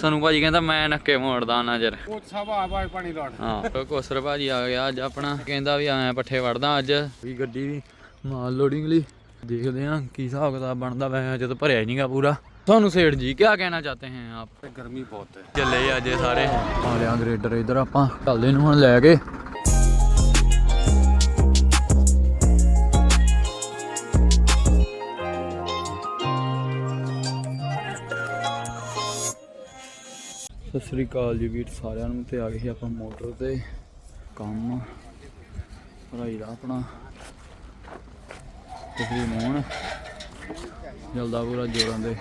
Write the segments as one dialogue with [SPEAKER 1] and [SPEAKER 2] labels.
[SPEAKER 1] ਸਾਨੂੰ ਭਾਜੀ ਕਹਿੰਦਾ ਮੈਂ ਨੱਕੇ ਮੋੜਦਾ ਨਜ਼ਰ।
[SPEAKER 2] ਉਹ ਸਭ ਆਵਾਜ਼ ਪਾਣੀ ਲਾਉਣ।
[SPEAKER 1] ਹਾਂ ਕੋਸਰ ਭਾਜੀ ਆ ਗਿਆ ਅੱਜ ਆਪਣਾ। ਕਹਿੰਦਾ ਵੀ ਐ ਪੱਠੇ ਵੜਦਾ ਅੱਜ। ਵੀ ਗੱਡੀ ਵੀ ਮਾਲ ਲੋਡਿੰਗ ਲਈ। ਦੇਖਦੇ ਆਂ ਕੀ ਹਿਸਾਬ ਕਿਤਾਬ ਬਣਦਾ ਵੈ ਜਦੋਂ ਭਰਿਆ ਹੀ ਨਹੀਂਗਾ ਪੂਰਾ। ਤੁਹਾਨੂੰ ਸੇਠ ਜੀ ਕੀ ਕਹਿਣਾ ਚਾਹਤੇ हैं ਆਪ?
[SPEAKER 2] ਗਰਮੀ ਬਹੁਤ ਹੈ।
[SPEAKER 1] ਚੱਲੇ ਅੱਜ ਸਾਰੇ। ਆ ਲਿਆ ਗ੍ਰੇਡਰ ਇਧਰ ਆਪਾਂ। ਚੱਲਦੇ ਨੂੰ ਹੁਣ ਲੈ ਕੇ। ਸਤਿ ਸ੍ਰੀ ਅਕਾਲ ਜੀ ਵੀਰ, ਸਾਰਿਆਂ ਨੂੰ ਤੇ ਆ ਗਏ ਆਪਾਂ ਮੋਟਰ ਤੇ ਕੰਮ। ਭਰਾਈ ਦਾ ਆਪਣਾ। ਤੁਸੀਂ ਮੋਹਣ ਜਲਦਾ ਪੂਰਾ ਜੋਰਾਂ ਦੇ।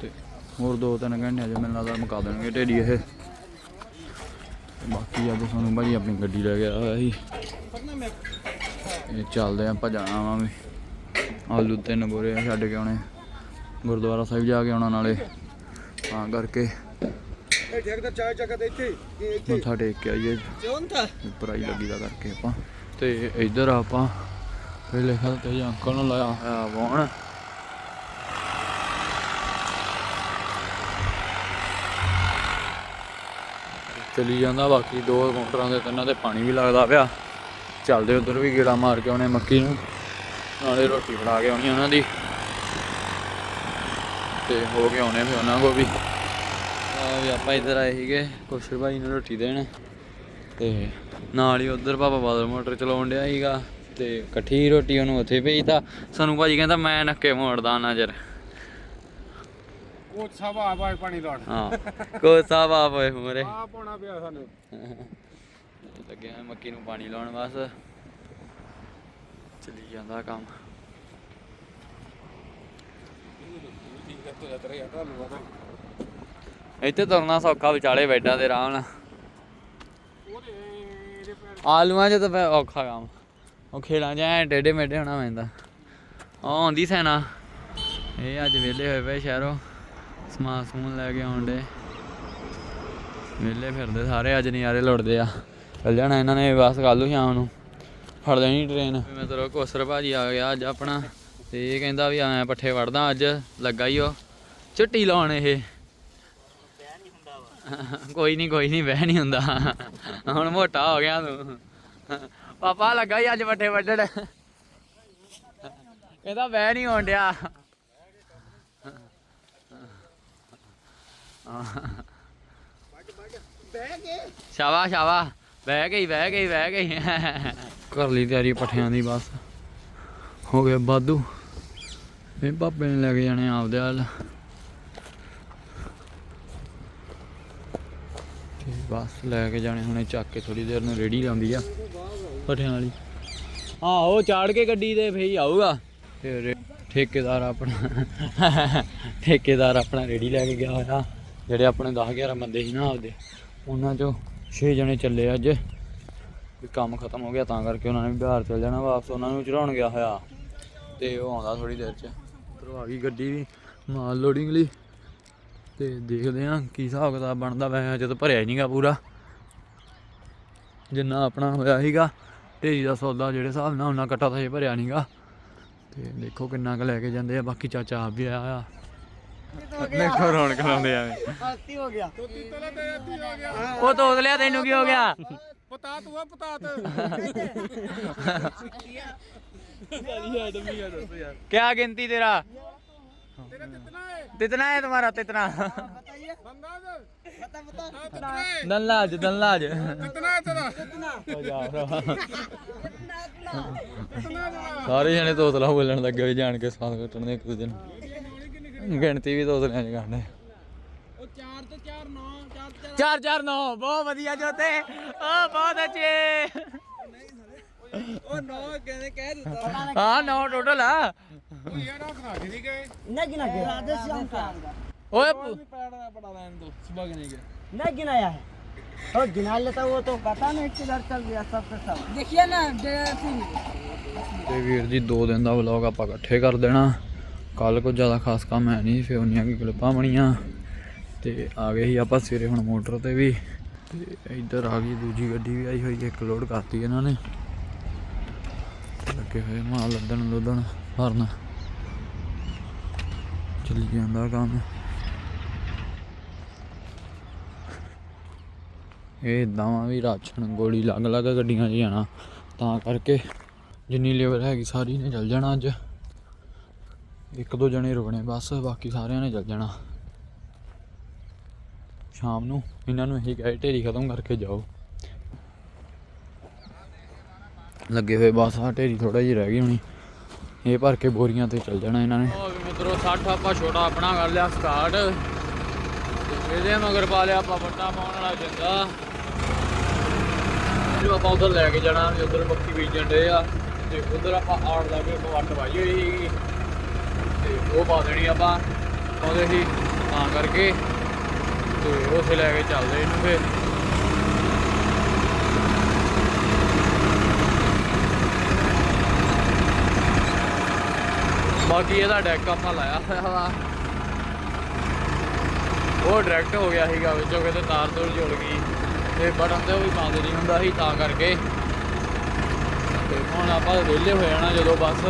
[SPEAKER 1] ਤੇ ਹੋਰ ਦੋ ਤਿੰਨ ਘੰਟੇ ਅਜੇ ਮੈਨੂੰ ਲੱਗਦਾ ਮੁਕਾ ਦੇਣਗੇ ਢੇਰੀ ਇਹ। ਬਾਕੀ ਅੱਜ ਸਾਨੂੰ ਭਾਜੀ ਆਪਣੀ ਗੱਡੀ ਲੈ ਗਿਆ ਹੋਇਆ ਸੀ। ਇਹ ਚੱਲਦੇ ਆਪਾਂ ਜਾਣਾ ਵਾ ਵੀ। ਆਲੂ ਤਿੰਨ ਬੋਰੇ ਆ ਛੱਡ ਕੇ ਆਉਣੇ। ਗੁਰਦੁਆਰਾ ਸਾਹਿਬ ਜਾ ਕੇ ਆਉਣਾ ਨਾਲੇ। ਤਾਂ ਕਰਕੇ।
[SPEAKER 2] ਇਹ ਠੇਕਦਾ ਚਾਹ ਚੱਕਾ ਤੇ ਇੱਥੇ ਇਹ ਇੱਥੇ
[SPEAKER 1] ਮੱਥਾ ਟੇਕ ਕੇ ਆਈਏ।
[SPEAKER 2] ਚੌਂਤਾ
[SPEAKER 1] ਉੱਪਰ ਆਈ ਲੱਗੀ ਦਾ ਕਰਕੇ ਆਪਾਂ। ਤੇ ਇੱਧਰ ਆਪਾਂ ਪਹਿਲੇ ਖਲ ਤੇ ਜੀ ਅੰਕਲ ਨੂੰ ਲਾਇਆ। ਹੋਇਆ ਵੋਣ ਚਲੀ ਜਾਂਦਾ ਬਾਕੀ ਦੋ ਮੋਟਰਾਂ ਦੇ ਤਿੰਨਾਂ ਤੇ ਪਾਣੀ ਵੀ ਲੱਗਦਾ ਪਿਆ। ਚੱਲਦੇ ਉਧਰ ਵੀ ਗੇੜਾ ਮਾਰ ਕੇ ਆਉਣੇ ਮੱਕੀ ਨੂੰ। ਨਾਲੇ ਰੋਟੀ ਫੜਾ ਕੇ ਆਉਣੀ ਉਹਨਾਂ ਦੀ। ਤੇ ਹੋ ਕੇ ਆਉਣੇ ਫਿਰ ਉਹਨਾਂ ਕੋ ਵੀ। ਆ ਵੀ ਆਪਾਂ ਇੱਧਰ ਆਏ ਸੀਗੇ ਕੋਸ਼ਰ ਭਾਈ ਨੂੰ ਰੋਟੀ ਦੇਣ। ਤੇ ਨਾਲ ਹੀ ਉਧਰ ਪਾਪਾ ਬਾਦਲ ਮੋਟਰ ਚਲਾਉਣ ਡਿਆ ਸੀਗਾ ਤੇ ਇਕੱਠੀ ਰੋਟੀ ਉਹਨੂੰ ਉੱਥੇ ਭੇਜਤਾ। ਸਾਨੂੰ ਭਾਜੀ ਕਹਿੰਦਾ ਮੈਂ ਨੱਕੇ ਮੋੜਦਾ ਨਜ਼ਰ।
[SPEAKER 2] ਉਹ ਸਭ ਆਵਾਜ਼ ਪਾਣੀ ਲਾਉਣ।
[SPEAKER 1] ਹਾਂ ਕੋ ਸਾਹਿਬ ਆਪ ਹੋਏ ਮੋਰੇ।
[SPEAKER 2] ਆ ਪਾਉਣਾ ਪਿਆ ਸਾਨੂੰ।
[SPEAKER 1] ਲੱਗਿਆ ਹੋਇਆ ਮੱਕੀ ਨੂੰ ਪਾਣੀ ਲਾਉਣ ਬਸ। ਚੱਲੀ ਜਾਂਦਾ ਕੰਮ। ਇੱਥੇ ਤੁਰਨਾ ਸੌਖਾ ਵਿਚਾਲੇ ਬੈਡਾਂ ਦੇ ਆਰਾਮ ਨਾਲ। ਆਲੂਆਂ 'ਚ ਤਾਂ ਔਖਾ ਕੰਮ। ਉਹ ਖੇਲਾਂ 'ਚ ਐ ਟੇਡੇ ਮੇਡੇ ਹੋਣਾ ਪੈਂਦਾ। ਉਹ ਆਉਂਦੀ ਸੈਨਾ। ਇਹ ਅੱਜ ਵਿਹਲੇ ਹੋਏ ਪਏ ਸ਼ਹਿਰੋਂ। ਸਮਾਨ ਸਮੂਨ ਲੈ ਕੇ ਆਉਂਦੇ ਵਿਹਲੇ ਫਿਰਦੇ ਸਾਰੇ, ਅੱਜ ਨਜ਼ਾਰੇ ਲੁੱਟਦੇ ਆ। ਚੱਲ ਜਾਣਾ ਇਹਨਾਂ ਨੇ, ਬਸ ਕੱਲ ਨੂੰ ਸ਼ਾਮ ਨੂੰ। ਫੜ ਲੈਣੀ ਟ੍ਰੇਨ ਮੈਂ ਤਰੋ ਕੋਸਰ ਭਾਜੀ ਆ ਗਿਆ ਅੱਜ ਆਪਣਾ। ਤੇ ਇਹ ਕਹਿੰਦਾ ਵੀ ਐ ਪੱਠੇ ਵੜਦਾ, ਅੱਜ ਲੱਗਾ ਹੀ ਉਹ। ਛੁੱਟੀ ਲਾਉਣ ਇਹ। ਕੋਈ ਨਹੀਂ ਕੋਈ ਨਹੀਂ ਬਹਿ ਨਹੀਂ ਹੁੰਦਾ। ਹੁਣ ਮੋਟਾ ਹੋ ਗਿਆ ਤੂੰ। ਪਾਪਾ ਲੱਗਾ ਹੀ ਅੱਜ ਪੱਠੇ ਵੱਢਣ ਕਹਿੰਦਾ ਬਹਿ ਨਹੀਂ ਹੋਣ ਡਿਆ। ਸ਼ਾਵਾ ਸ਼ਾਵਾ ਬਹਿ ਗਈ ਬਹਿ ਗਈ ਬਹਿ ਗਈ। ਕਰ ਲਈ ਤਿਆਰੀ ਪੱਠਿਆਂ ਦੀ ਬਸ। ਹੋ ਗਿਆ ਬਾਦੂ ਇਹ ਪਾਪੇ ਨੇ ਲੈ ਕੇ ਜਾਣੇ ਆਪਦੇ ਹਾਲ ਬਸ ਲੈ ਕੇ ਜਾਣੇ ਹੁਣੇ ਚੱਕ ਕੇ ਥੋੜੀ ਦੇਰ ਨੂੰ ਰੇੜੀ ਲਾਉਂਦੀ ਆ। ਪੱਠਿਆਂ ਵਾਲੀ ਹਾਂ ਉਹ ਚਾੜ ਕੇ ਗੱਡੀ ਦੇ ਫੇਰ ਹੀ ਆਊਗਾ। ਤੇ ਰੇ- ਠੇਕੇਦਾਰ ਆਪਣਾ ਠੇਕੇਦਾਰ ਆਪਣਾ ਰੇੜੀ ਲੈ ਕੇ ਗਿਆ ਹੋਇਆ। ਜਿਹੜੇ ਆਪਣੇ 10 11 ਬੰਦੇ ਸੀ ਨਾ ਆਪਦੇ। ਉਹਨਾਂ ਚੋਂ 6 ਜਣੇ ਚੱਲੇ ਅੱਜ। ਵੀ ਕੰਮ ਖਤਮ ਹੋ ਗਿਆ ਤਾਂ ਕਰਕੇ ਉਹਨਾਂ ਨੇ ਬਿਹਾਰ ਚਲ ਜਾਣਾ ਵਾਪਸ। ਉਹਨਾਂ ਨੂੰ ਚੜਾਉਣ ਗਿਆ ਹੋਇਆ। ਤੇ ਉਹ ਆਉਂਦਾ ਥੋੜੀ ਦੇਰ ਚ। ਆ ਗਈ ਗੱਡੀ ਵੀ। ਮਾਲ ਲੋਡਿੰਗ ਲਈ। ਤੇ ਦੇਖਦੇ ਆਂ ਕੀ ਹਿਸਾਬ ਕਿਤਾਬ ਬਣਦਾ। ਵੈ ਜਦੋਂ ਭਰਿਆ ਹੀ ਨਹੀਂਗਾ ਪੂਰਾ। ਜਿੰਨਾ ਆਪਣਾ ਹੋਇਆ ਸੀਗਾ ਢੇਰੀ ਦਾ ਸੌਦਾ ਜਿਹੜੇ ਹਿਸਾਬ ਨਾਲ ਉਹਨਾਂ ਕੱਟਾ ਤਾਂ ਇਹ ਭਰਿਆ ਨਹੀਂਗਾ ਤੇ ਦੇਖੋ ਕਿੰਨਾ ਕੁ ਲੈ ਕੇ ਜਾਂਦੇ ਆ ਬਾਕੀ ਚਾਚਾ ਆਪ ਵੀ ਆਇਆ ਆ ਦੇਖੋ ਰੌਣਕ ਲਾਉਂਦੇ ਆ। ਆਤੀ ਹੋ ਗਿਆ।
[SPEAKER 2] ਤੋਤੀ ਤਲਾ ਤੇ ਆਤੀ ਹੋ ਗਿਆ।
[SPEAKER 1] ਉਹ ਤੋਤ ਲਿਆ ਤੈਨੂੰ ਕੀ ਹੋ ਗਿਆ?
[SPEAKER 2] ਪਤਾ ਤੂੰ ਆ ਪਤਾ ਤੇ।
[SPEAKER 1] ਕੀ ਆ ਗਿਣਤੀ
[SPEAKER 2] ਤੇਰਾ? ਕਿਤਨਾ ਹੈ
[SPEAKER 1] कितना है तुम्हारा कितना
[SPEAKER 2] ਬੰਦਾ ਕਿਤਨਾ ਹੈ
[SPEAKER 1] दल्लाज दल्लाज
[SPEAKER 2] ਕਿਤਨਾ ਹੈ ਤੇਰਾ
[SPEAKER 1] ਸਾਰੇ ਜਣੇ ਤੋਤਲਾ ਬੋਲਣ ਲੱਗੇ ਵੀ ਜਾਣ ਕੇ ਸਾਥ ਕੱਟਣ ਦੇ ਇੱਕ ਦੂਜੇ ਨੂੰ ਗਿਣਤੀ ਵੀ ਤੋਤਲਿਆਂ ਚ ਕਰਨੇ
[SPEAKER 2] ਉਹ 4 ਤੇ 4 9 4 ਤੇ
[SPEAKER 1] ਚਾਰ ਚਾਰ ਨੌ ਬਹੁਤ ਵਧੀਆ ਜੋਤੇ ਓ ਬਹੁਤ ਅੱਛੇ
[SPEAKER 2] ਉਹ 9 ਕਹਿੰਦੇ ਕਹਿ ਦਿੱਤਾ
[SPEAKER 1] ਹਾਂ ਨੌ ਟੋਟਲ ਆ
[SPEAKER 2] ਉਹ ਯਾਰ ਆ ਖਾ ਕੇ ਨਹੀਂ ਗਏ
[SPEAKER 3] नहीं गिना गया राधेश्याम का
[SPEAKER 1] ਓਏ ਪ-
[SPEAKER 2] ਪੈਣਾ ਪੜਾ ਲੈਣ ਦੋ ਸੁਬਹ ਨਹੀਂ ਗਏ
[SPEAKER 3] नहीं गिनाया है और गिना लेता वो तो पता नहीं किधर चल गया सब के सब देखिए ना
[SPEAKER 1] ਤੇ ਵੀਰ ਜੀ ਦੋ ਦਿਨ ਦਾ ਵਲੌਗ ਆਪਾਂ ਇਕੱਠੇ ਕਰ ਦੇਣਾ ਕੱਲ ਕੁਝ ਜ਼ਿਆਦਾ ਖਾਸ ਕੰਮ ਹੈ ਨਹੀਂ ਫਿਰ ਉਹਨੀਆਂ ਕੀ ਕਲਿੱਪਾਂ ਬਣੀਆਂ ਤੇ ਆ ਗਏ ਸੀ ਆਪਾਂ ਸਵੇਰੇ ਹੁਣ ਮੋਟਰ ਤੇ ਵੀ ਤੇ ਇੱਧਰ ਆ ਗਈ ਦੂਜੀ ਗੱਡੀ ਵੀ ਆਈ ਹੋਈ ਹੈ, ਇੱਕ ਲੋਡ ਕਰਤੀ ਇਹਨਾਂ ਨੇ ਲੱਗੇ ਹੋਏ ਮਾਲ ਲੱਦਣ ਲੁੱਦਣ ਭਰਨ ਚੱਲੀ ਜਾਂਦਾ ਕੰਮ ਇਹ ਇਦਾਂ ਵੀ ਰਾਸ਼ਨ ਗੋਲੀ ਲੱਗ ਲੱਗ ਗੱਡੀਆਂ 'ਚ ਜਾਣਾ। ਤਾਂ ਕਰਕੇ ਜਿੰਨੀ ਲੇਬਰ ਹੈਗੀ ਸਾਰੀ ਨੇ ਚੱਲ ਜਾਣਾ ਅੱਜ। ਇੱਕ ਦੋ ਜਣੇ ਰੁਕਣੇ ਬਸ, ਬਾਕੀ ਸਾਰਿਆਂ ਨੇ ਚੱਲ ਜਾਣਾ। ਸ਼ਾਮ ਨੂੰ ਇਹਨਾਂ ਨੂੰ ਇਹੀ ਕਹੇ, ਢੇਰੀ ਖਤਮ ਕਰਕੇ ਜਾਓ। ਲੱਗੇ ਹੋਏ ਬਸ ਆ ਢੇਰੀ ਥੋੜਾ ਜਿਹਾ ਰਹਿ ਗਈ ਹੋਣੀ। ਇਹ ਭਰ ਕੇ ਬੋਰੀਆਂ ਤੇ ਚੱਲ ਜਾਣਾ ਇਹਨਾਂ ਨੇ। ਉਹ ਵੀ ਮਿੱਤਰੋ 60 ਆਪਾਂ ਛੋਟਾ ਆਪਣਾ ਕਰ ਲਿਆ ਸਟਾਰਟ ਇਹਦੇ ਮਗਰ ਪਾ ਲਿਆ ਆਪਾਂ ਵੱਟਾ ਪਾਉਣ ਵਾਲਾ ਜਿੰਦਾ ਜੋ ਆਪਾਂ ਉਧਰ ਲੈ ਕੇ ਜਾਣਾ, ਵੀ ਉਧਰ ਮੱਕੀ ਬੀਜਣ ਦੇ ਆ। ਤੇ ਉਧਰ ਆਪਾਂ ਆੜ ਲਾ ਕੇ ਵੱਟ ਪਾਈ ਹੋਈ ਸੀਗੀ। ਤੇ ਉਹ ਪਾ ਦੇਣੀ ਆਪਾਂ ਉਹਦੇ ਹੀ ਤਾਂ ਕਰਕੇ। ਤੇ ਉੱਥੇ ਲੈ ਕੇ ਚੱਲਦੇ ਇਹਨੂੰ ਫੇਰ। ਬਾਕੀ ਇਹਦਾ ਡੈਕ ਆਪਾਂ ਲਾਇਆ ਹੋਇਆ ਵਾ। ਉਹ ਡਾਇਰੈਕਟ ਹੋ ਗਿਆ ਸੀਗਾ, ਵਿੱਚੋਂ ਕਿਤੇ ਤਾਰ ਤੋੜ ਜੁੜ ਗਈ। ਤੇ ਬਟਨ ਤੇ ਉਹ ਵੀ ਬੰਦ ਨਹੀਂ ਹੁੰਦਾ ਸੀ ਤਾਂ ਕਰਕੇ। ਤੇ ਹੁਣ ਆਪਾਂ ਵਿਹਲੇ ਹੋ ਜਾਣਾ ਜਦੋਂ ਬੱਸ।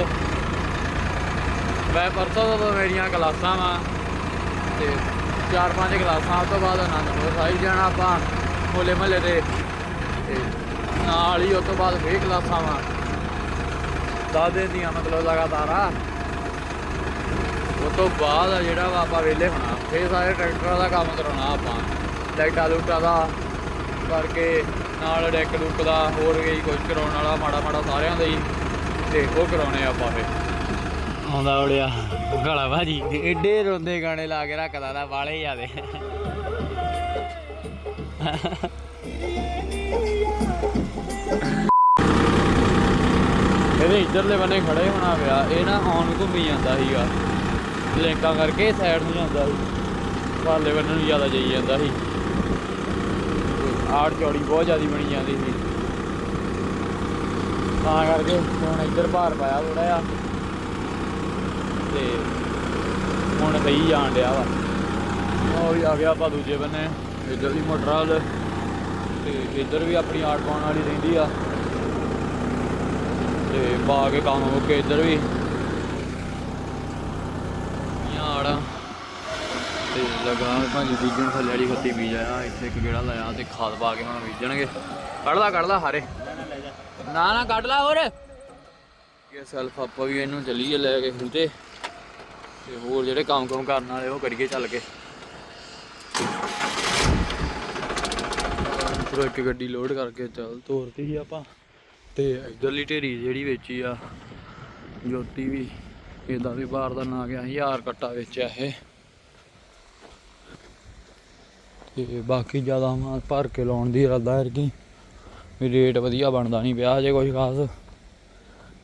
[SPEAKER 1] ਮੈਂ ਪਰਸੋਂ ਤੋਂ ਮੇਰੀਆਂ ਕਲਾਸਾਂ ਵਾ। ਤੇ ਚਾਰ ਪੰਜ ਕਲਾਸਾਂ ਉਸ ਤੋਂ ਬਾਅਦ ਆਨੰਦਪੁਰ ਸਾਹਿਬ ਜਾਣਾ ਆਪਾਂ ਹੋਲੇ ਮਹੱਲੇ ਦੇ ਤੇ ਨਾਲ ਹੀ ਉਸ ਤੋਂ ਬਾਅਦ ਫੇਰ ਕਲਾਸਾਂ ਵਾ। ਦਸ ਦਿਨ ਦੀਆਂ ਮਤਲਬ ਲਗਾਤਾਰ। ਆ ਉਸ ਤੋਂ ਬਾਅਦ ਆ ਜਿਹੜਾ ਵਾ ਆਪਾਂ ਵਿਹਲੇ ਹੋਣਾ ਫੇਰ ਸਾਰੇ ਟਰੈਕਟਰਾਂ ਦਾ ਕੰਮ ਕਰਾਉਣਾ ਆਪਾਂ। ਲਾਈਟਾਂ ਲੂਟਾਂ ਦਾ ਕਰਕੇ ਨਾਲ ਡੈਕ ਲੁੱਕ ਦਾ ਹੋਰ ਵੀ ਕੁਝ ਕਰਾਉਣ ਵਾਲਾ ਮਾੜਾ ਮਾੜਾ ਸਾਰਿਆਂ ਦਾ ਹੀ। ਤੇ ਉਹ ਕਰਾਉਣੇ ਆਪਾਂ ਫੇ ਆਉਂਦਾ ਉੜਿਆ ਗਾਲਾ ਭਾਜੀ। ਏਡੇ ਰੋਂਦੇ ਗਾਣੇ ਲਾ ਕੇ ਰੱਖਦਾ ਦਾ ਵਾਲੇ ਜਿਆਦੇ ਇਹਦੇ ਇੱਧਰਲੇ ਬੰਨੇ ਖੜੇ ਹੋਣਾ ਪਿਆ ਇਹ ਨਾ ਆਉਣ ਘੁੰਮੀ ਜਾਂਦਾ ਸੀਗਾ। ਲਿੰਕਾਂ ਕਰਕੇ ਸਾਈਡ ਨੂੰ ਜਾਂਦਾ ਸੀ। ਪਾਲੇ ਬੰਨੇ ਨੂੰ ਜ਼ਿਆਦਾ ਜਾਈ ਜਾਂਦਾ ਸੀ। ਆੜ ਚੌੜੀ ਬਹੁਤ ਜ਼ਿਆਦਾ ਬਣੀ ਜਾਂਦੀ ਸੀ। ਤਾਂ ਕਰਕੇ ਹੁਣ ਇੱਧਰ ਭਾਰ ਪਾਇਆ ਥੋੜਾ ਜਿਹਾ। ਤੇ ਹੁਣ ਸਹੀ ਜਾਣ ਡਿਆ ਵਾ। ਉਹ ਵੀ ਆ ਗਿਆ ਆਪਾਂ ਦੂਜੇ ਬੰਨੇ। ਇੱਧਰ ਵੀ ਮੋਟਰ ਵਾਲ ਤੇ ਇੱਧਰ ਵੀ ਆਪਣੀ ਆੜ ਪਾਉਣ ਵਾਲੀ ਰਹਿੰਦੀ ਆ। ਤੇ ਪਾ ਕੇ ਕੰਮ ਮੁੱਕੇ ਇੱਧਰ ਵੀ। ਤੇ ਲਗਾ ਭਾਂਜ ਬੀਜਣ ਥੱਲੇ ਵਾਲੀ ਖੱਤੀ ਬੀਜ ਆਇਆ ਇੱਥੇ ਇੱਕ ਗੇੜਾ ਲਾਇਆ ਤੇ ਖਾਦ ਪਾ ਕੇ ਹੁਣ ਬੀਜਣਗੇ। ਕੱਢ ਲਾ ਕੱਢ ਲਾ ਹਾਰੇ। ਨਾ ਨਾ ਕੱਢ ਲਾ ਹੋਰ। ਇਹ ਸੈਲਫ ਆਪਾਂ ਵੀ ਇਹਨੂੰ ਚੱਲੀਏ ਲੈ ਕੇ ਹੁੰਦੇ ਤੇ। ਹੋਰ ਜਿਹੜੇ ਕੰਮ ਕੰਮ ਕਰਨ ਵਾਲੇ ਉਹ ਕਰੀਏ ਚੱਲ ਕੇ। ਫਿਰ ਇੱਕ ਗੱਡੀ ਲੋਡ ਕਰਕੇ ਚੱਲ ਤੋਰਤੀ ਸੀ ਆਪਾਂ। ਤੇ ਇਧਰਲੀ ਢੇਰੀ ਜਿਹੜੀ ਵੇਚੀ ਆ ਜੋਤੀ ਵੀ ਇਹਦਾ ਵੀ ਬਾਹਰ ਦਾ ਨਾ ਗਿਆ ਹਜ਼ਾਰ ਕੱਟਾ ਵੇਚਿਆ ਇਹ। ਤੇ ਬਾਕੀ ਜ਼ਿਆਦਾ ਮਾਲ ਭਰ ਕੇ ਲਾਉਣ ਦੀ ਇਰਾਦਾ ਹੈ ਕਿ ਵੀ ਰੇਟ ਵਧੀਆ ਬਣਦਾ ਨਹੀਂ ਪਿਆ ਜੇ ਕੁਝ ਖਾਸ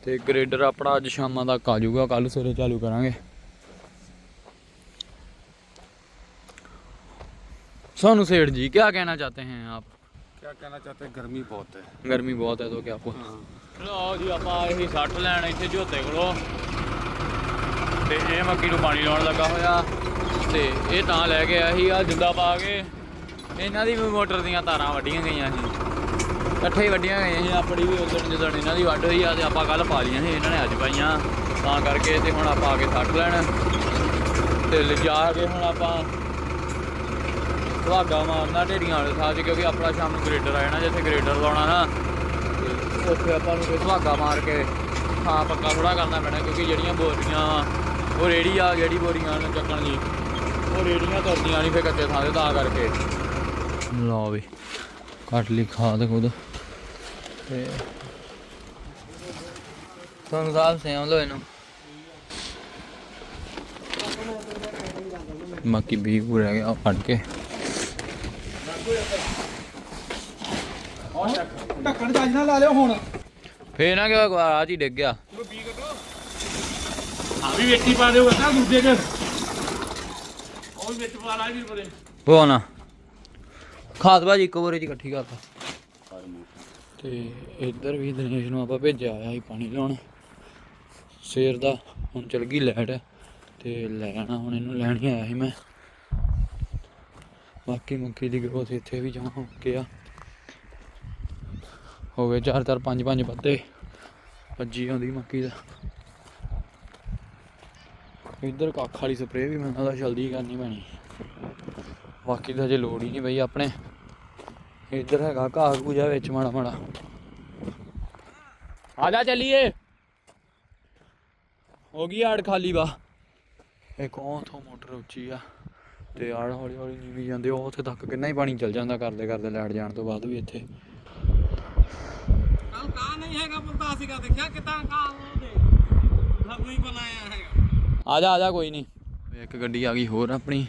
[SPEAKER 1] ਤੇ ਗ੍ਰੇਡਰ ਆਪਣਾ ਅੱਜ ਸ਼ਾਮਾਂ ਤੱਕ ਆ ਜਾਊਗਾ ਕੱਲ ਸਵੇਰੇ ਚਾਲੂ ਕਰਾਂਗੇ सोनू सेठ जी क्या कहना चाहते हैं आप
[SPEAKER 2] क्या कहना चाहते हैं गर्मी बहुत है
[SPEAKER 1] गर्मी बहुत है तो क्या आपको ਲਓ ਜੀ ਆਪਾਂ ਇਹੀ 60 ਲੈਣ ਇੱਥੇ ਝੋਤੇ ਕੋਲੋਂ ਤੇ ਇਹ ਮੱਕੀ ਨੂੰ ਪਾਣੀ ਲਾਉਣ ਲੱਗਾ ਹੋਇਆ ਤੇ ਇਹ ਤਾਂ ਲੈ ਕੇ ਆਇਆ ਸੀ ਆ ਜਿੰਦਾ ਪਾ ਕੇ ਇਹਨਾਂ ਦੀ ਵੀ ਮੋਟਰ ਦੀਆਂ ਤਾਰਾਂ ਵੱਡੀਆਂ ਗਈਆਂ ਸੀ। ਇਕੱਠੇ ਹੀ ਵੱਡੀਆਂ ਗਈਆਂ ਸੀ। ਆਪਣੀ ਵੀ ਉਦੋਂ ਜਦੋਂ ਇਹਨਾਂ ਦੀ ਵੱਢ ਹੋਈ ਆ ਤੇ ਆਪਾਂ ਕੱਲ ਪਾ ਲਈਆਂ ਸੀ, ਇਹਨਾਂ ਨੇ ਅੱਜ ਪਾਈਆਂ। ਤਾਂ ਕਰਕੇ ਤੇ ਹੁਣ ਆਪਾਂ ਆ ਕੇ 60 ਲੈਣ। ਤੇ ਲਿਜਾ ਕੇ ਹੁਣ ਆਪਾਂ ਸੁਹਾਗਾ ਮਾਰਨਾ ਢੇਰੀਆਂ ਵਾਲੇ ਥਾਂ 'ਚ ਕਿਉਂਕਿ ਆਪਣਾ ਸ਼ਾਮ ਨੂੰ ਗ੍ਰੇਡਰ ਆ ਜਾਣਾ, ਜਿੱਥੇ ਗ੍ਰੇਡਰ ਲਾਉਣਾ ਨਾ। ਉੱਥੇ ਆਪਾਂ ਨੂੰ ਕੋਈ ਸੁਹਾਗਾ ਮਾਰ ਕੇ ਥਾਂ ਪੱਕਾ ਥੋੜਾ ਕਰਨਾ ਪੈਣਾ, ਕਿਉਂਕਿ ਜਿਹੜੀਆਂ ਬੋਰੀਆਂ, ਉਹ ਰੇੜੀ ਆ, ਜਿਹੜੀ ਬੋਰੀਆਂ ਨੂੰ ਚੱਕਣ ਦੀ, ਉਹ ਰੇੜੀਆਂ ਤੁਰਦੀਆਂ ਨਹੀਂ ਫੇ ਕੱਚੇ ਥਾਂ ਤੇ, ਤਾਂ ਕਰਕੇ। ਲਓ ਵੀ ਕੱਟ ਲਈ ਖਾਦ ਖੁਦ। ਤੇ ਤੁਹਾਨੂੰ ਸਾਹਿਬ ਸੇਮ ਲੋ ਇਹਨੂੰ। ਮੱਕੀ ਵੀ ਪੂਰਾ ਗਿਆ ਫੜ ਕੇ।
[SPEAKER 2] ਢੱਕਣ ਚੱਜ ਨਾਲ ਲਾ ਲਿਓ ਹੁਣ।
[SPEAKER 1] ਫੇਰ ਨਾ ਕਿ ਆ ਜੀ ਡਿੱਗ ਗਿਆ।
[SPEAKER 2] ਆ ਵੀ ਵੇਖੀ ਪਾ ਦਿਓ ਨਾ ਦੂਜੇ ਚ। ਉਹ ਵਿੱਚ ਪਾ ਲਾ ਵੀ ਬਰੇ
[SPEAKER 1] ਉਹ ਨਾ। ਖਾਦ ਬਾਜੀ ਇੱਕੋ ਵਾਰੀ ਚ ਇਕੱਠੀ ਕਰਤਾ। ਤੇ ਇੱਧਰ ਵੀ ਦਿਨੇਸ਼ ਨੂੰ ਆਪਾਂ ਭੇਜਿਆ ਆਇਆ ਸੀ ਪਾਣੀ ਲਾਉਣ ਸਵੇਰ ਦਾ, ਹੁਣ ਚਲ ਗਈ ਲੈਟ। ਤੇ ਲੈਣਾ ਹੁਣ ਇਹਨੂੰ ਲੈਣ ਹੀ ਆਇਆ ਸੀ ਮੈਂ। ਬਾਕੀ ਮੱਕੀ ਦੀ ਗਰੋਥ ਇੱਥੇ ਵੀ ਜਮਾ ਹੋ ਗਿਆ ਹੋ ਗਏ ਚਾਰ ਚਾਰ, ਪੰਜ ਪੰਜ ਪੱਤੇ। ਭੱਜੀ ਆਉਂਦੀ ਮੱਕੀ ਦਾ। ਇੱਧਰ ਕੱਖ ਵਾਲੀ ਸਪਰੇਅ ਵੀ ਮੈਨੂੰ ਲੱਗਦਾ ਜਲਦੀ ਕਰਨੀ ਪੈਣੀ। ਬਾਕੀ ਤਾਂ ਅਜੇ ਲੋੜ ਹੀ ਨਹੀਂ ਪਈ ਆਪਣੇ। ਇੱਧਰ ਹੈਗਾ ਘਾਹ ਪੂਜਾ ਵਿੱਚ ਮਾੜਾ ਮਾੜਾ। ਆ ਜਾ ਚੱਲੀਏ। ਹੋ ਗਈ ਆੜ ਖਾਲੀ ਵਾ ਇੱਕ ਉਥੋਂ ਮੋਟਰ ਉੱਚੀ ਆ ਤੇ ਆੜ ਹੌਲੀ ਹੌਲੀ ਨੀਵੀਂ ਜਾਂਦੇ ਉਹ ਉੱਥੇ ਤੱਕ ਕਿੰਨਾ ਹੀ ਪਾਣੀ ਚੱਲ ਜਾਂਦਾ ਕਰਦੇ ਕਰਦੇ ਲੈਟ ਜਾਣ ਤੋਂ ਬਾਅਦ ਵੀ ਇੱਥੇ।
[SPEAKER 2] ਕੱਲ ਕਾ ਨਹੀਂ ਹੈਗਾ ਪਤਾ ਸੀਗਾ ਦੇਖਿਆ ਕਿਤਾ ਕਾ ਉਹਦੇ ਸਭ ਨਹੀਂ ਬਣਾਇਆ ਹੈਗਾ।
[SPEAKER 1] ਆ ਜਾ ਆ ਜਾ ਕੋਈ ਨਹੀਂ। ਇੱਕ ਗੱਡੀ ਆ ਗਈ ਹੋਰ ਆਪਣੀ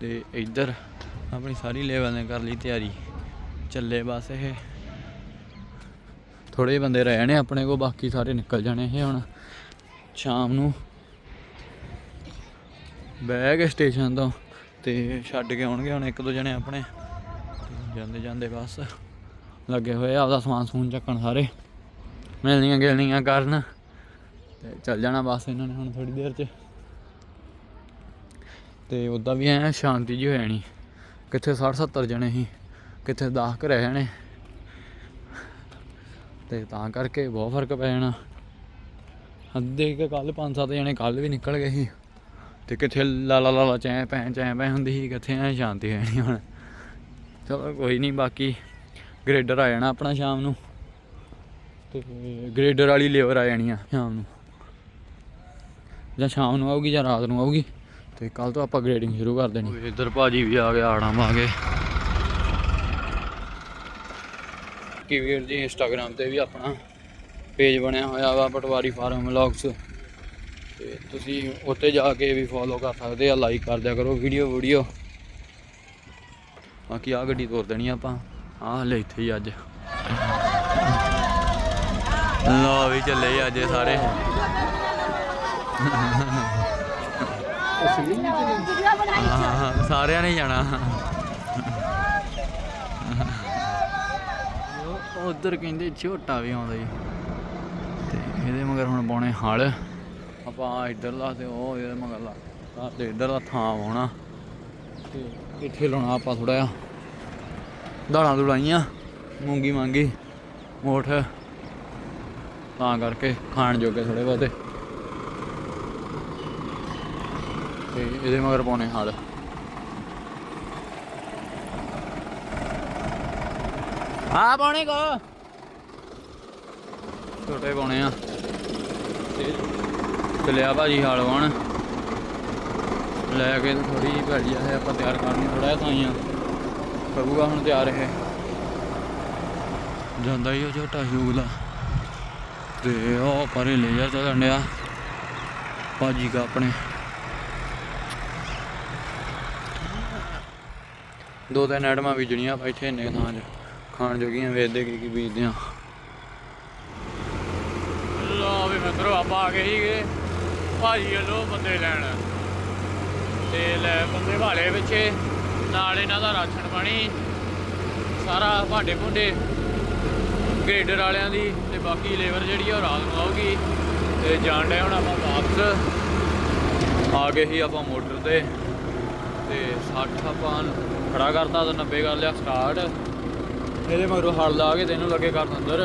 [SPEAKER 1] ਤੇ ਇੱਧਰ ਆਪਣੀ ਸਾਰੀ ਲੇਵਲ ਨੇ ਕਰ ਲਈ ਤਿਆਰੀ। ਚੱਲੇ ਬਸ ਇਹ। ਥੋੜੇ ਬੰਦੇ ਰਹਿ ਨੇ ਆਪਣੇ ਕੋ ਬਾਕੀ ਸਾਰੇ ਨਿਕਲ ਜਾਣੇ ਇਹ ਹੁਣ ਸ਼ਾਮ ਨੂੰ। ਬਹਿ ਕੇ ਸਟੇਸ਼ਨ ਤੋਂ ਤੇ ਛੱਡ ਕੇ ਆਉਣਗੇ ਹੁਣ ਇੱਕ ਦੋ ਜਣੇ ਆਪਣੇ। ਜਾਂਦੇ ਜਾਂਦੇ ਬਸ ਲੱਗੇ ਹੋਏ ਆ, ਆਪਦਾ ਸਮਾਨ ਸਮੂਨ ਚੱਕਣ ਸਾਰੇ। ਮਿਲਣੀਆਂ ਗਿਲਣੀਆਂ ਕਰਨ ਤੇ ਚੱਲ ਜਾਣਾ ਬਸ ਇਹਨਾਂ ਨੇ ਹੁਣ ਥੋੜੀ ਦੇਰ ਚ। ਤੇ ਉਦਾਂ ਵੀ ਐ ਸ਼ਾਂਤੀ ਜੀ ਹੋ ਜਾਣੀ। ਕਿੱਥੇ 60 70 ਜਣੇ ਸੀ। ਕਿੱਥੇ 10 ਕੁ ਰਹਿ ਜਾਣੇ ਤੇ ਤਾਂ ਕਰਕੇ ਬਹੁਤ ਫ਼ਰਕ ਪੈ ਜਾਣਾ। ਅੱਧੇ ਕਿ ਕੱਲ 5-7 ਜਣੇ ਕੱਲ ਵੀ ਨਿਕਲ ਗਏ ਸੀ। ਤੇ ਕਿੱਥੇ ਲਾ ਲਾ ਲਾ ਲਾ ਚੈਂ ਪੈ ਚੈਂ ਪੈ ਹੁੰਦੀ ਸੀ, ਕਿੱਥੇ ਐ ਸ਼ਾਂਤੀ ਹੋ ਜਾਣੀ ਹੁਣ। ਚਲੋ ਕੋਈ ਨਹੀਂ ਬਾਕੀ ਗ੍ਰੇਡਰ ਆ ਜਾਣਾ ਆਪਣਾ ਸ਼ਾਮ ਨੂੰ। ਤੇ ਗ੍ਰੇਡਰ ਵਾਲੀ ਲੇਬਰ ਆ ਜਾਣੀ ਆ ਸ਼ਾਮ ਨੂੰ। ਜਾਂ ਸ਼ਾਮ ਨੂੰ ਆਊਗੀ ਜਾਂ ਰਾਤ ਨੂੰ ਆਊਗੀ। ਤੇ ਕੱਲ ਤੋਂ ਆਪਾਂ ਗ੍ਰੇਡਿੰਗ ਸ਼ੁਰੂ ਕਰ ਦੇਣੀ। ਇੱਧਰ ਭਾਜੀ ਵੀ ਆ ਗਿਆ ਆੜਾਂ ਆ ਗਏ ਵੀਰ ਜੀ ਇੰਸਟਾਗ੍ਰam ਤੇ ਵੀ ਆਪਣਾ ਪੇਜ ਬਣਿਆ ਹੋਇਆ ਵਾ, ਪਟਵਾਰੀ ਫਾਰਮ ਵਲੌਗਸ। ਤੇ ਤੁਸੀਂ ਉੱਤੇ ਜਾ ਕੇ ਵੀ ਫੋਲੋ ਕਰ ਸਕਦੇ ਆ ਲਾਈਕ ਕਰ ਦਿਆ ਕਰੋ ਵੀਡੀਓ ਵੀਡੀਓ ਬਾਕੀ ਆ ਗੱਡੀ ਤੋਰ ਦੇਣੀ ਆਪਾਂ। ਆ ਹਲੇ ਇੱਥੇ ਹੀ ਅੱਜ। ਲੋ ਵੀ ਚੱਲੇ ਅੱਜ ਸਾਰੇ। ਸਾਰਿਆਂ ਨੇ ਜਾਣਾ। ਉਧਰ ਕਹਿੰਦੇ ਝੋਟਾ ਵੀ ਆਉਂਦਾ ਜੀ। ਤੇ ਇਹਦੇ ਮਗਰ ਹੁਣ ਪਾਉਣੇ ਹਲ। ਆਪਾਂ ਇੱਧਰਲਾ ਤੇ ਉਹ ਇਹਦੇ ਮਗਰ ਲਾ ਤੇ ਇੱਧਰਲਾ ਥਾਂ ਆਉਣਾ ਤੇ ਇੱਥੇ ਲਾਉਣਾ ਆਪਾਂ ਥੋੜਾ ਜਿਹਾ। ਦਾਲਾਂ ਦੁੜਾਈਆਂ ਮੂੰਗੀ ਮਾਂਗੀ, ਮੋਠ। ਤਾਂ ਕਰਕੇ ਖਾਣ ਜੋਗੇ ਥੋੜੇ ਬਹੁਤੇ। ਤੇ ਇਹਦੇ ਮਗਰ ਪਾਉਣੇ ਹਲ। ਆ ਪਾਉਣੇ ਕੋ। ਛੋਟੇ ਪਾਉਣੇ ਆ। ਤੇ ਚਲਿਆ ਭਾਜੀ ਹਲ ਵਾਣ ਲੈ ਕੇ ਥੋੜੀ ਜਿਹੀ ਭੈੜੀ ਆ ਆਪਾਂ ਤਿਆਰ ਕਰਨੀ ਥੋੜਾ ਜਿਹਾ ਤਾਈਆਂ ਕਰੂਗਾ ਹੁਣ ਤਿਆਰ ਇਹ। ਜਾਂਦਾ ਹੀ ਉਹ ਛੋਟਾ ਸ਼ੂਗਲਾ ਤੇ ਉਹ ਪਰੇ ਲੈ ਜਾ ਚੱਲਣ ਡਿਆ ਭਾਜੀ ਕਾ ਆਪਣੇ। ਦੋ ਤਿੰਨ ਐਟਮਾਂ ਬੀਜਣੀਆਂ ਇੱਥੇ ਇੰਨੇ ਥਾਂ 'ਚ। ਖਾਣ ਜੋਗੀਆਂ ਵੇਚਦੇ ਕੀ ਕੀ ਬੀਜਦੇ ਆ। ਲੋ ਵੀ ਮਿੱਤਰੋ, ਆਪਾਂ ਆ ਗਏ ਸੀਗੇ ਭਾਜੀ ਵੱਲੋਂ ਬੰਦੇ ਲੈਣ। ਤੇ ਲੈ ਬੰਦੇ ਭਾਲੇ ਪਿੱਛੇ, ਨਾਲ ਇਹਨਾਂ ਦਾ ਰਾਸ਼ਨ ਪਾਣੀ, ਸਾਰਾ ਭਾਂਡੇ ਭੁੰਡੇ, ਗ੍ਰੇਡਰ ਵਾਲਿਆਂ ਦੀ ਤੇ ਬਾਕੀ ਲੇਬਰ ਜਿਹੜੀ ਆ ਉਹ ਰਾਤ ਨੂੰ ਆਊਗੀ। ਤੇ ਜਾਣ ਡੇ ਹੁਣ ਆਪਾਂ ਵਾਪਸ। ਆ ਗਏ ਸੀ ਆਪਾਂ ਮੋਟਰ ਤੇ। ਤੇ 60 ਆਪਾਂ ਖੜਾ ਕਰਤਾ ਤਾਂ 90 ਕਰ ਲਿਆ ਸਟਾਰਟ। ਇਹਦੇ ਮਗਰੋਂ ਹਲ ਲਾ ਕੇ ਤੈਨੂੰ ਲੱਗੇ ਕਰਨ ਅੰਦਰ।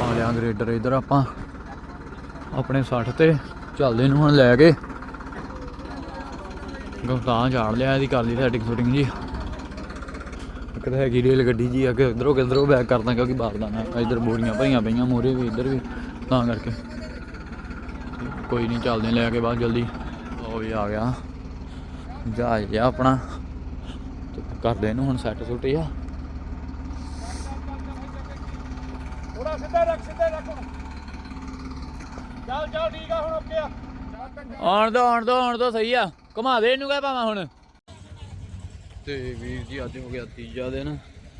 [SPEAKER 1] ਆ ਲਿਆ ਗ੍ਰੇਡਰ ਇਧਰ ਆਪਾਂ। ਆਪਣੇ 60 ਤੇ ਚੱਲਦੇ ਨੂੰ ਹੁਣ ਲੈ ਕੇ। ਗਫਤਾਂ ਝਾੜ ਲਿਆ, ਇਹਦੀ ਕਰ ਲਈ ਸੈਟਿੰਗ ਸ਼ੂਟਿੰਗ ਜੀ। ਇੱਕ ਤਾਂ ਹੈਗੀ ਰੇਲ ਗੱਡੀ ਜੀ, ਅੱਗੇ ਇਧਰੋਂ ਕਿਧਰੋਂ ਬੈਕ ਕਰਦਾ ਕਿਉਂਕਿ ਬਾਰਦਾਨਾ ਇਧਰ ਬੋਰੀਆਂ ਭਰੀਆਂ ਪਈਆਂ, ਮੋਰੇ ਵੀ, ਇਧਰ ਵੀ। ਤਾਂ ਕਰਕੇ। ਕੋਈ ਨਹੀਂ ਚੱਲਦੇ ਲੈ ਕੇ ਬਾਅਦ ਜਲਦੀ। ਉਹ ਵੀ ਆ ਗਿਆ। ਜਹਾਜ਼ ਆ ਆਪਣਾ। ਤੇ ਕਰਦੇ ਇਹਨੂੰ ਹੁਣ ਸੈੱਟ ਸੁੱਟ ਆ।
[SPEAKER 2] ਥੋੜਾ ਸਿੱਧਾ ਰੱਖ ਸਿੱਧਾ ਰੱਖ ਹੁਣ। ਚੱਲ ਚੱਲ ਠੀਕ ਆ ਹੁਣ ਓਕੇ ਆ।
[SPEAKER 1] ਆਉਣ ਦੋ ਆਉਣ ਦੋ ਆਉਣ ਦੋ ਸਹੀ ਆ। ਘੁਮਾ ਦੇ ਇਹਨੂੰ ਕਹਿ ਪਾਵਾਂ ਹੁਣ। ਤੇ ਵੀਰ ਜੀ ਅੱਜ ਹੋ ਗਿਆ ਤੀਜਾ ਦਿਨ।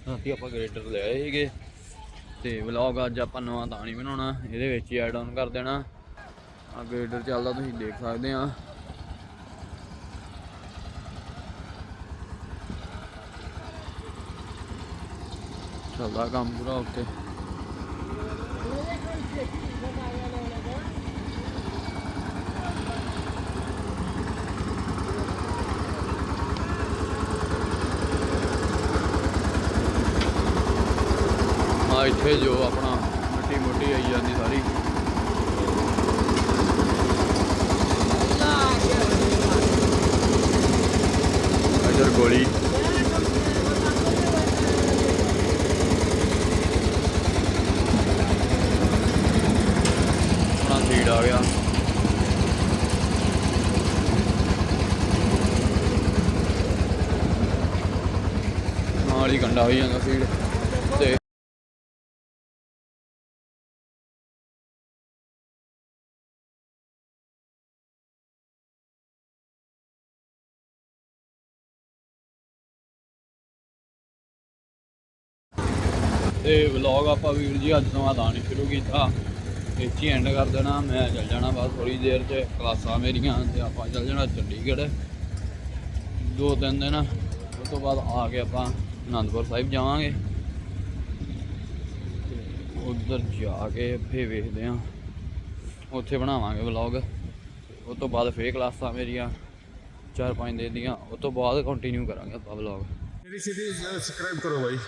[SPEAKER 1] ਰਾਤੀ ਆਪਾਂ ਗ੍ਰੇਡਰ ਲੈ ਆਏ ਸੀਗੇ। ਤੇ ਵਲੌਗ ਅੱਜ ਆਪਾਂ ਨਵਾਂ ਤਾਂ ਨਹੀਂ ਬਣਾਉਣਾ। ਇਹਦੇ ਵਿੱਚ ਹੀ ਐਡ ਆਨ ਕਰ ਦੇਣਾ। ਆ ਗ੍ਰੇਡਰ ਚੱਲਦਾ ਤੁਸੀਂ ਦੇਖ ਸਕਦੇ ਆ। ਚੱਲਦਾ ਕੰਮ ਪੂਰਾ ਓਕੇ ਆ ਇੱਥੇ ਜੋ ਆਪਣਾ ਮਿੱਟੀ ਮੁੱਟੀ ਆਈ ਜਾਂਦੀ ਸਾਰੀ ਗੋਲੀ ਆਪਣਾ ਸੀਡ ਆ ਗਿਆ ਨਾਲ ਹੀ ਜਾਂਦਾ ਸੀਡ ਤੇ ਤੇ ਵਲੌਗ ਆਪਾਂ ਵੀਰ ਜੀ ਅੱਜ ਤੋਂ ਬਾਅਦ ਆਣੀ ਸ਼ੁਰੂ ਕੀਤਾ। ਇੱਥੇ ਐਂਡ ਕਰ ਦੇਣਾ, ਮੈਂ ਚੱਲ ਜਾਣਾ ਬਸ ਥੋੜੀ ਦੇਰ 'ਚ ਕਲਾਸਾਂ ਮੇਰੀਆਂ, ਤੇ ਆਪਾਂ ਚੱਲ ਜਾਣਾ ਚੰਡੀਗੜ੍ਹ। ਦੋ ਤਿੰਨ ਦਿਨ, ਉਸ ਤੋਂ ਬਾਅਦ ਆ ਕੇ ਆਪਾਂ। ਅਨੰਦਪੁਰ ਸਾਹਿਬ ਜਾਵਾਂਗੇ। ਉਧਰ ਜਾ ਕੇ ਫੇਰ ਵੇਖਦੇ ਆਂ। ਉੱਥੇ ਬਣਾਵਾਂਗੇ ਵਲੌਗ ਉਸ ਤੋਂ ਬਾਅਦ ਫੇਰ ਕਲਾਸਾਂ ਮੇਰੀਆਂ ਚਾਰ ਪੰਜ ਦਿਨ ਦੀਆਂ। ਉਸ ਤੋਂ ਬਾਅਦ ਕੰਟੀਨਿਊ ਕਰਾਂਗੇ ਆਪਾਂ ਵਲੌਗ
[SPEAKER 2] ਮੇਰੀ ਸਿਟੀ ਸਬਸਕ੍ਰਾਈਬ ਕਰੋ ਬਾਈ।